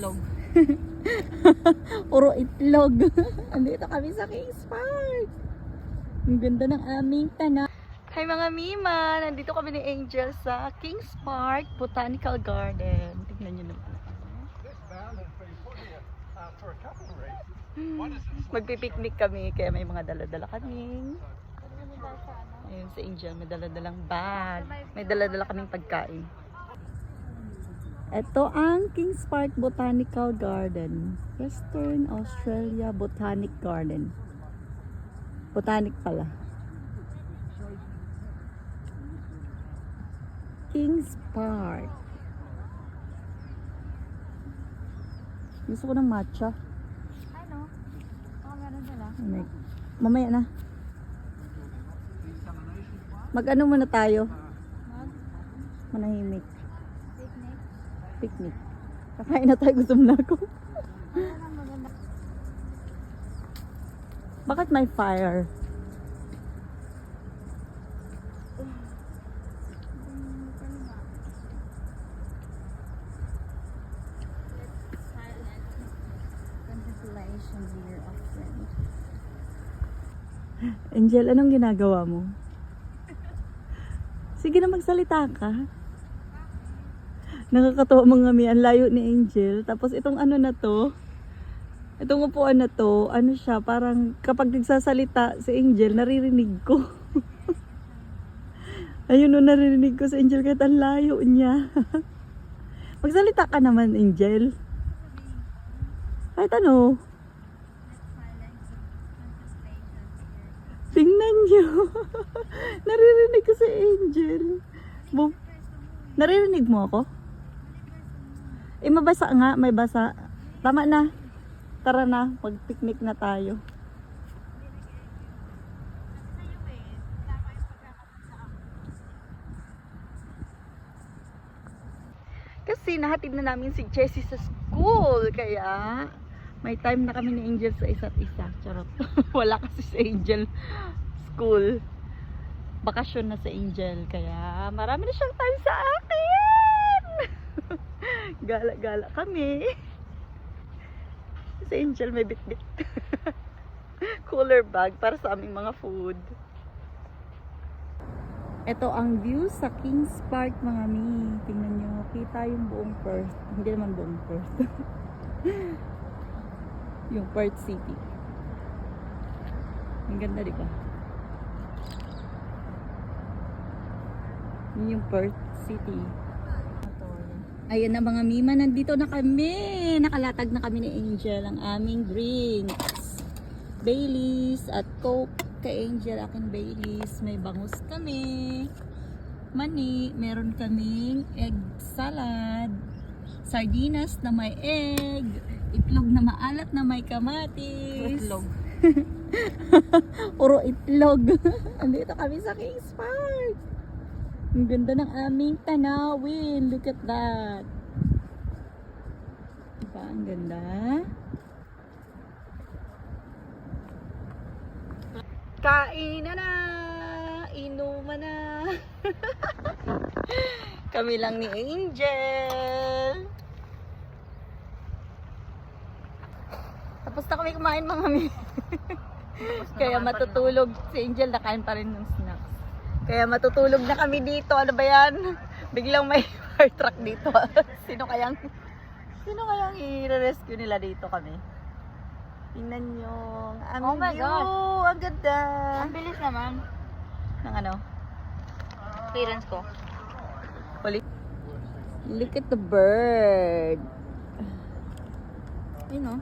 Itlog. Puro itlog. Andito kami sa Kings Park. Ang ganda ng aming tana. Hi mga Mima! Nandito kami ni Angel sa Kings Park Botanical Garden. Tignan nyo naman. Magpipiknik kami kaya may mga dala-dala kaming. Ayun si Angel, may dala-dalang bag. May dala-dala kaming pagkain. Ito ang Kings Park Botanical Garden. Western Australia Botanic Garden. Botanic pala. Kings Park. Gusto ko ng matcha. Ano? Baka meron sila. May, mamaya na. Mag-ano muna tayo? Mag? Manahimik. Picnic? Kakain na tayo. Gutom na ako. Bakit may fire? Angel, anong ginagawa mo? Sige na magsalita ka. Nakakatawa mga mi, ang layo ni Angel. Tapos itong ano na to, itong upuan na to, ano siya, parang kapag nagsasalita si Angel, naririnig ko. Ayun o, naririnig ko si Angel kahit ang layo niya. Magsalita ka naman, Angel. Kahit ano. Tingnan niyo. Naririnig ko si Angel. Bu- Naririnig mo ako? Eh, mabasa nga. May basa. Tama na. Tara na. Mag-picnic na tayo. Kasi nahatid na namin si Jessie sa school. Kaya may time na kami ni Angel sa isa't isa. Charot. Wala kasi si Angel school. Bakasyon na si Angel. Kaya marami na siyang time sa akin. Gala-gala kami. Si Angel may bit-bit. Cooler bag para sa aming mga food. Ito ang view sa Kings Park mga mi. Tingnan nyo. Kita yung buong Perth. Hindi naman buong Perth. yung Perth City. Ang ganda di ba? Yun yung Perth City. Ayan na mga mima, nandito na kami. Nakalatag na kami ni Angel ang aming drinks. Baileys at Coke kay Angel, aking Baileys. May bangus kami. Mani, meron kaming egg salad. Sardinas na may egg. Itlog na maalat na may kamatis. Itlog. Puro itlog. Andito kami sa Kings Park. Ang ganda ng aming tanawin. Look at that. Diba? Ang ganda. Kain na na! Inuman na! Kami lang ni Angel. Tapos na kami kumain mga mi. Kaya matutulog si Angel, nakain pa rin ng snacks. Kaya matutulog na kami dito. Ano ba yan? Biglang may fire truck dito. sino kayang sino kayang i-rescue nila dito kami? Tingnan nyo. Ang Oh my view. gosh. Ang ganda. Ang bilis naman. Ng ano? Clearance ko. Look at the bird. Yun o.